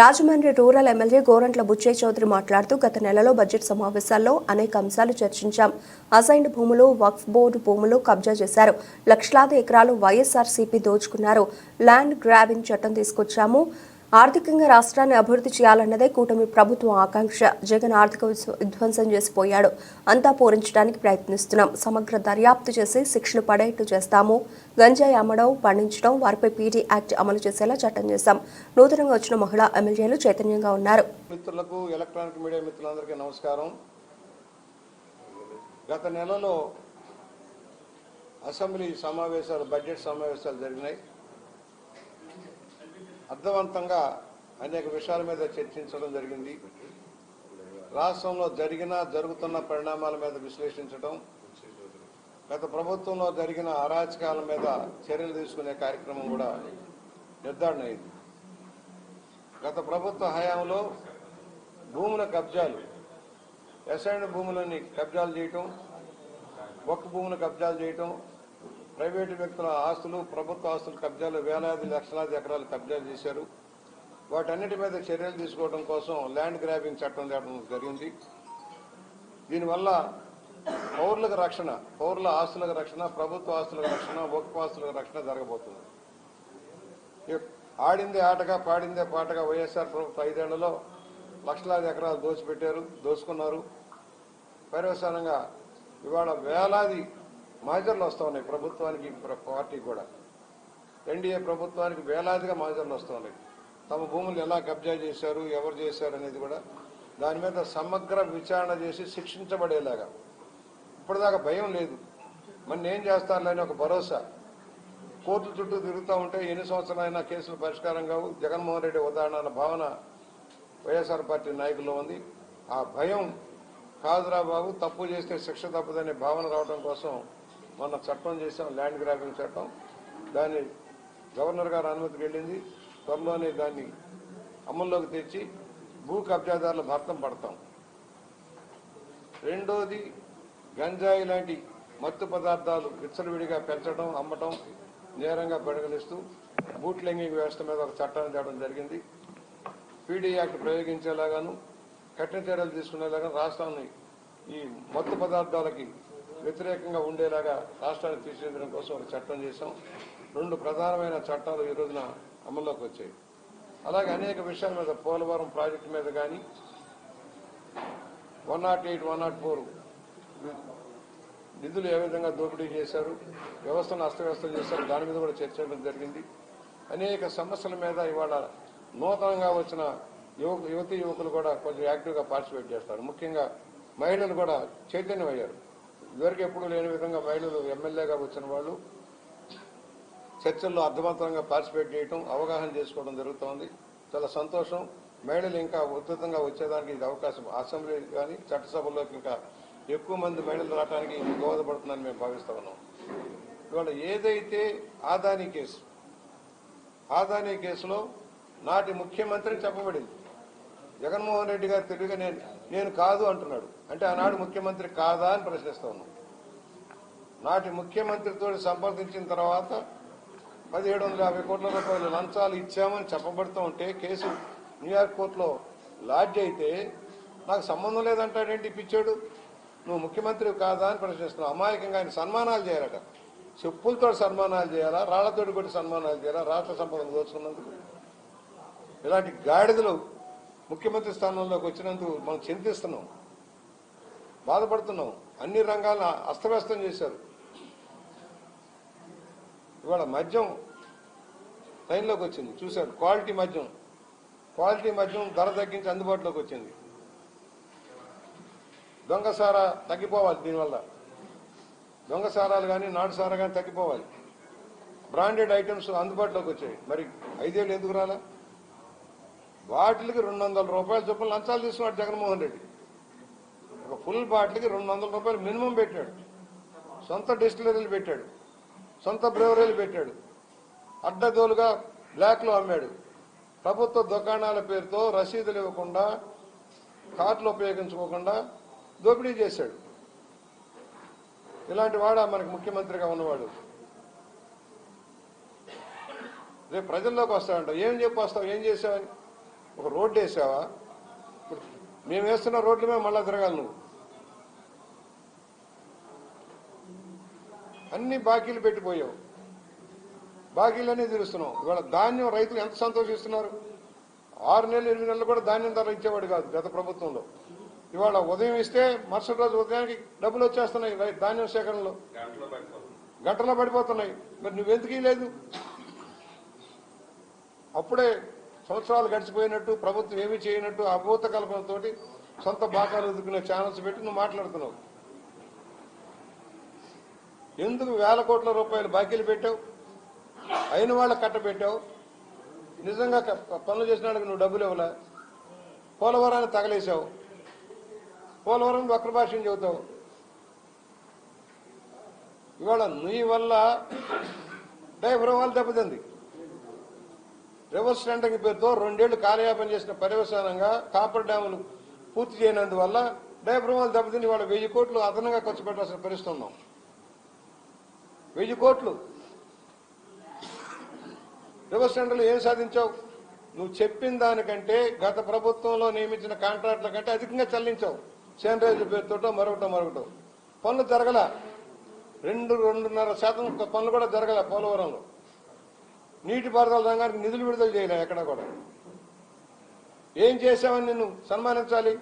Rajahmundry rural MLA Gorantla Butchaiah Chowdary మాట్లాడుతూ గత నెలలో బడ్జెట్ సమావేశాల్లో అనేక అంశాలు చర్చించాం. అసైన్డ్ భూములు వక్ఫ్ బోర్డు భూములు కబ్జా చేశారు. లక్షలాది ఎకరాలు వైఎస్ఆర్సీపీ దోచుకున్నారు. ల్యాండ్ గ్రాబింగ్ చట్టం తీసుకొచ్చాము. ఆర్థికంగా రాష్ట్రాన్ని అభివృద్ధి చేయాలన్నదే కూటమి ప్రభుత్వం ఆకాంక్ష. జగన్ ఆర్థిక విధ్వంసం చేసిపోయాడు. అంతా పూరించడానికి ప్రయత్నిస్తున్నాం. సమగ్ర దర్యాప్తు చేసి శిక్షలు పడేట్టు చేస్తాము. గంజాయి అమ్మడం పండించడం వారిపై పీడీ యాక్ట్ అమలు చేసేలా చట్టం చేశాం. నూతనంగా వచ్చిన మహిళా ఎమ్మెల్యేలు చైతన్యంగా ఉన్నారు. మిత్రులకు ఎలక్ట్రానిక్ మీడియా మిత్రులందరికీ నమస్కారం. గత నెలలో అసెంబ్లీ సమావేశాలు బడ్జెట్ సమావేశాలు జరిగినాయి. అర్థవంతంగా అనేక విషయాల మీద చర్చించడం జరిగింది. రాష్ట్రంలో జరిగిన జరుగుతున్న పరిణామాల మీద విశ్లేషించడం గత ప్రభుత్వంలో జరిగిన అరాచకాల మీద చర్యలు తీసుకునే కార్యక్రమం కూడా నిర్ధారణ అయింది గత ప్రభుత్వ హయాంలో భూముల కబ్జాలు ఎసైన్ భూములని కబ్జాలు చేయటం ఒక్క భూములు కబ్జాలు చేయటం ప్రైవేటు వ్యక్తుల ఆస్తులు ప్రభుత్వ ఆస్తులు కబ్జాలు వేలాది లక్షలాది ఎకరాలు కబ్జాలు చేశారు. వాటన్నిటి మీద చర్యలు తీసుకోవడం కోసం ల్యాండ్ గ్రాబింగ్ చట్టం తేవడం జరిగింది. దీనివల్ల పౌరులకు రక్షణ పౌరుల ఆస్తులకు రక్షణ ప్రభుత్వ ఆస్తులకు రక్షణ ఒక్క ఆస్తులకు రక్షణ జరగబోతుంది. ఆడిందే ఆటగా పాడిందే పాటగా వైఎస్ఆర్ ప్రభుత్వ ఐదేళ్ళలో లక్షలాది ఎకరాలు దోచిపెట్టారు దోచుకున్నారు. పర్యవసానంగా ఇవాళ వేలాది మాజర్లు వస్తూ ఉన్నాయి ప్రభుత్వానికి ప్ర- పార్టీకి కూడా. ఎన్డీఏ ప్రభుత్వానికి వేలాదిగా మాజర్లు వస్తూ ఉన్నాయి. తమ భూములు ఎలా కబ్జా చేశారు ఎవరు చేశారు అనేది కూడా దాని మీద సమగ్ర విచారణ చేసి శిక్షించబడేలాగా. ఇప్పటిదాకా భయం లేదు. మన ఏం చేస్తారులేని ఒక భరోసా. కోర్టు చుట్టూ తిరుగుతూ ఉంటే ఎన్ని సంవత్సరాలైనా కేసులు పరిష్కారం కావు. జగన్మోహన్ రెడ్డి ఉదాహరణ భావన వైఎస్ఆర్ పార్టీ నాయకుల్లో ఉంది. ఆ భయం కాదురా బాబు తప్పు చేస్తే శిక్ష తప్పదనే భావన రావడం కోసం మొన్న చట్టం చేసాం ల్యాండ్ గ్రాబింగ్ చట్టం. దాన్ని గవర్నర్ గారు అనుమతికి వెళ్ళింది. త్వరలోనే దాన్ని అమల్లోకి తెచ్చి భూ కబ్జాదారుల భర్తం పడతాం. రెండోది గంజాయి లాంటి మత్తు పదార్థాలు విచ్చలవిడిగా పెంచడం అమ్మటం నేరంగా పరిగణిస్తూ బూట్లెంగింగ్ వ్యవస్థ మీద ఒక చట్టాన్ని తేవడం జరిగింది. పీడీ యాక్ట్ ప్రయోగించేలాగాను కఠిన చర్యలు తీసుకునేలాగా రాష్ట్రాన్ని ఈ మత్తు పదార్థాలకి వ్యతిరేకంగా ఉండేలాగా రాష్ట్రాన్ని తీర్చిదిద్దడం కోసం ఒక చట్టం చేశాం. రెండు ప్రధానమైన చట్టాలు ఈ రోజున అమల్లోకి వచ్చాయి. అలాగే అనేక విషయాల మీద పోలవరం ప్రాజెక్టు మీద కానీ one nought eight one nought four నిధులు ఏ విధంగా దోపిడీ చేశారు వ్యవస్థను అస్తవ్యస్తం చేశారు దాని మీద కూడా చర్చించడం జరిగింది. అనేక సమస్యల మీద ఇవాళ నూతనంగా వచ్చిన యువ యువతి యువకులు కూడా కొంచెం యాక్టివ్గా పార్టిసిపేట్ చేస్తారు. ముఖ్యంగా మహిళలు కూడా చైతన్యం అయ్యారు ఇదివరకు ఎప్పుడు లేని విధంగా మహిళలు ఎమ్మెల్యేగా వచ్చిన వాళ్ళు చర్చల్లో అర్థవంతంగా పార్టిసిపేట్ చేయటం అవగాహన చేసుకోవడం జరుగుతోంది. చాలా సంతోషం. మహిళలు ఇంకా ఉధృతంగా వచ్చేదానికి ఇది అవకాశం. అసెంబ్లీ కానీ చట్టసభల్లోకి ఇంకా ఎక్కువ మంది మహిళలు రావడానికి ఇది దోహదపడుతుందని మేము భావిస్తా ఉన్నాం. ఇవాళ ఏదైతే ఆదాని కేసు ఆదాని కేసులో నాటి ముఖ్యమంత్రి చెప్పబడింది. జగన్మోహన్ రెడ్డి గారు తెలివిగా నేను నేను కాదు అంటున్నాడు. అంటే ఆనాడు ముఖ్యమంత్రి కాదా అని ప్రశ్నిస్తా ఉన్నాం. నాటి ముఖ్యమంత్రితో సంప్రదించిన తర్వాత పదిహేడు వందల యాభై కోట్ల రూపాయలు లంచాలు ఇచ్చామని చెప్పబడుతూ ఉంటే కేసు న్యూయార్క్ కోర్టులో లాడ్జ్ అయితే నాకు సంబంధం లేదంటాడేంటి పిచ్చాడు? నువ్వు ముఖ్యమంత్రి కాదా అని ప్రశ్నిస్తున్నావు. అమాయకంగా ఆయన సన్మానాలు చేయాలట. చెప్పులతో సన్మానాలు చేయాలా? రాళ్ళతోటి కొట్టి సన్మానాలు చేయాలా? రాష్ట్ర సంపద దోచుకున్నందుకు? ఇలాంటి గాడిదలు ముఖ్యమంత్రి స్థానంలోకి వచ్చినందుకు మనం చింతిస్తున్నాం. బాధపడుతున్నాం అన్ని రంగాలను అస్తవ్యస్తం చేశారు. ఇవాళ మద్యం లైన్లోకి వచ్చింది. చూశారు క్వాలిటీ మద్యం. క్వాలిటీ మద్యం ధర తగ్గించి అందుబాటులోకి వచ్చింది. దొంగసారా తగ్గిపోవాలి దీనివల్ల. దొంగసారాలు కానీ నాటుసారా కానీ తగ్గిపోవాలి. బ్రాండెడ్ ఐటమ్స్ అందుబాటులోకి వచ్చాయి. మరి ఐదేళ్ళు ఎందుకు రాలా? బాటిల్కి రెండు వందల రూపాయల చొప్పున లంచాలు తీసుకున్నాడు జగన్మోహన్ రెడ్డి. ఫుల్ బాటిల్కి రెండు వందల రూపాయలు మినిమం పెట్టాడు. సొంత డిస్టిలరీలు పెట్టాడు. సొంత బ్రెవరీలు పెట్టాడు. అడ్డగోలుగా బ్లాక్లో అమ్మాడు. ప్రభుత్వ దుకాణాల పేరుతో రసీదులు ఇవ్వకుండా కార్డులు ఉపయోగించుకోకుండా దోపిడీ చేశాడు. ఇలాంటి వాడా మనకి ముఖ్యమంత్రిగా ఉన్నవాడు? రేపు ప్రజల్లోకి వస్తాడంట. ఏం చెప్పి వస్తావు? ఏం చేసావని ఒక రోడ్డు వేసావా? ఇప్పుడు మేము వేస్తున్న రోడ్ల మీద మళ్ళా తిరగాలి నువ్వు. అన్ని బాకీలు పెట్టిపోయావు. బాకీలన్నీ తీరుస్తున్నావు. ఇవాళ ధాన్యం రైతులు ఎంత సంతోషిస్తున్నారు? ఆరు నెలలు ఎనిమిది నెలలు కూడా ధాన్యం ధర ఇచ్చేవాడు కాదు గత ప్రభుత్వంలో. ఇవాళ ఉదయం ఇస్తే మరుసటి రోజు ఉదయానికి డబ్బులు వచ్చేస్తున్నాయి ధాన్యం సేకరణలో. గంటలో పడిపోతున్నాయి. మరి నువ్వెందుకు లేదు అప్పుడే సంవత్సరాలు గడిచిపోయినట్టు ప్రభుత్వం ఏమీ చేయనట్టు అభూత కల్పనతోటి సొంత బాకాలు ఎదుర్కొనే ఛానల్స్ పెట్టి నువ్వు మాట్లాడుతున్నావు. ఎందుకు వేల కోట్ల రూపాయలు బాకీలు పెట్టావు? అయిన వాళ్ళకి కట్టబెట్టావు? నిజంగా పనులు పనులు వాళ్ళకి నువ్వు డబ్బులు ఇవ్వలే? పోలవరాన్ని తగలేసావు పోలవరం వక్ర భాష్యం చెబుతావు? ఇవాళ నీ వల్ల డైవర్ వాళ్ళు దెబ్బతింది. రివర్స్ టెండరింగ్ పేరుతో రెండేళ్ళు కార్యాపన చేసిన పర్యవసానంగా కాపర్ డ్యాములు పూర్తి చేయనందువల్ల డైవర్ వాళ్ళు దెబ్బతిని ఇవాళ వెయ్యి కోట్లు అదనంగా ఖర్చు పెట్టాల్సిన పరిస్థితి ఉన్నాం వెయ్యి కోట్లు. రివర్స్ టెండర్లు ఏం సాధించావు? నువ్వు చెప్పిన దానికంటే గత ప్రభుత్వంలో నియమించిన కాంట్రాక్టుల కంటే అధికంగా చెల్లించావు. శానిటైజర్ పేరుతోటో మరొకటో మరొకటో. పనులు జరగల? రెండు రెండున్నర శాతం పనులు కూడా జరగల పోలవరంలో? నీటిపారుదల రంగానికి నిధులు విడుదల చేయలే ఎక్కడ కూడా. ఏం చేశావని నిన్ను సన్మానించాలి?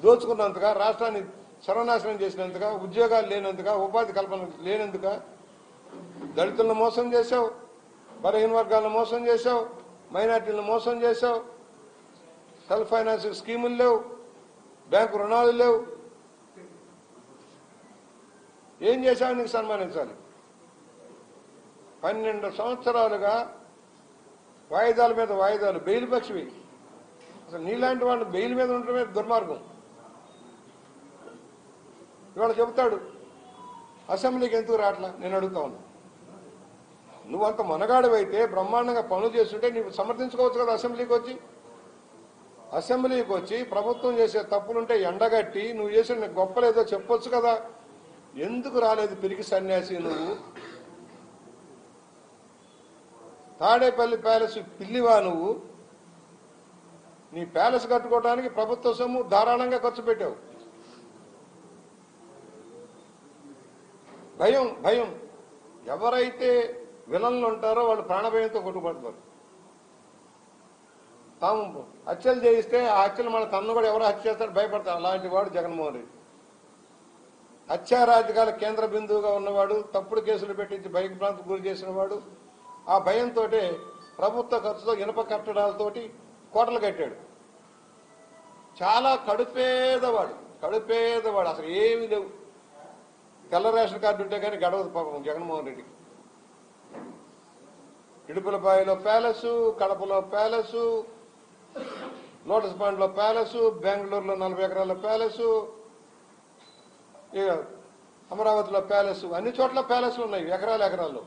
దోచుకున్నంతగా రాష్ట్రాన్ని సర్వనాశనం చేసినందుగా ఉద్యోగాలు లేనందుగా ఉపాధి కల్పన లేనందుక దళితులను మోసం చేశావు బలహీన వర్గాలను మోసం చేశావు మైనార్టీలను మోసం చేశావు సెల్ఫ్ ఫైనాన్స్ స్కీములు లేవు బ్యాంకు రుణాలు లేవు. ఏం చేశావు నీకు సన్మానించాలి? పన్నెండు సంవత్సరాలుగా వాయిదాల మీద వాయిదాలు బెయిల్ పక్షివి. అసలు నీలాంటి వాళ్ళు బెయిల్ మీద ఉండటమే దుర్మార్గం. ఇవాళ చెబుతాడు అసెంబ్లీకి ఎందుకు రావట్లా? నేను అడుగుతా ఉన్నా. నువ్వు అంత మనగాడవైతే బ్రహ్మాండంగా పనులు చేస్తుంటే నీవు సమర్థించుకోవచ్చు కదా అసెంబ్లీకి వచ్చి? అసెంబ్లీకి వచ్చి ప్రభుత్వం చేసే తప్పులుంటే ఎండగట్టి నువ్వు చేసిన గొప్పలేదో చెప్పొచ్చు కదా? ఎందుకు రాలేదు పిరికి సన్యాసి నువ్వు? తాడేపల్లి ప్యాలెస్ పిల్లివా నువ్వు? నీ ప్యాలెస్ కట్టుకోవడానికి ప్రభుత్వ సొమ్ము ధారాళంగా ఖర్చు పెట్టావు. భయం భయం. ఎవరైతే విలన్లు ఉంటారో వాళ్ళు ప్రాణభయంతో కొట్టుబడతారు. తాము హత్యలు చేయిస్తే ఆ హత్యలు మన తన్ను కూడా ఎవరు హత్య చేస్తారో భయపడతారు. అలాంటి వాడు జగన్మోహన్ రెడ్డి. హత్యారాజకాల కేంద్ర బిందువుగా ఉన్నవాడు తప్పుడు కేసులు పెట్టించి భయభ్రాంతికి గురి చేసిన వాడు ఆ భయంతో ప్రభుత్వ ఖర్చుతో ఇనుప కట్టడాలతోటి కోటలు కట్టాడు. చాలా కడుపేదవాడు కడుపేదవాడు అసలు ఏమి లేవు. తెల్ల రేషన్ కార్డు ఉంటే కానీ గడవదు పాపం జగన్మోహన్ రెడ్డికి ఇడుపులపాయలో ప్యాలెస్ కడపలో ప్యాలెస్ లోటస్ పాండ్లో ప్యాలెస్ బెంగళూరులో నలభై ఎకరాల ప్యాలెస్ అమరావతిలో ప్యాలెస్ అన్ని చోట్ల ప్యాలెస్లు ఉన్నాయి ఎకరాలు ఎకరాల్లో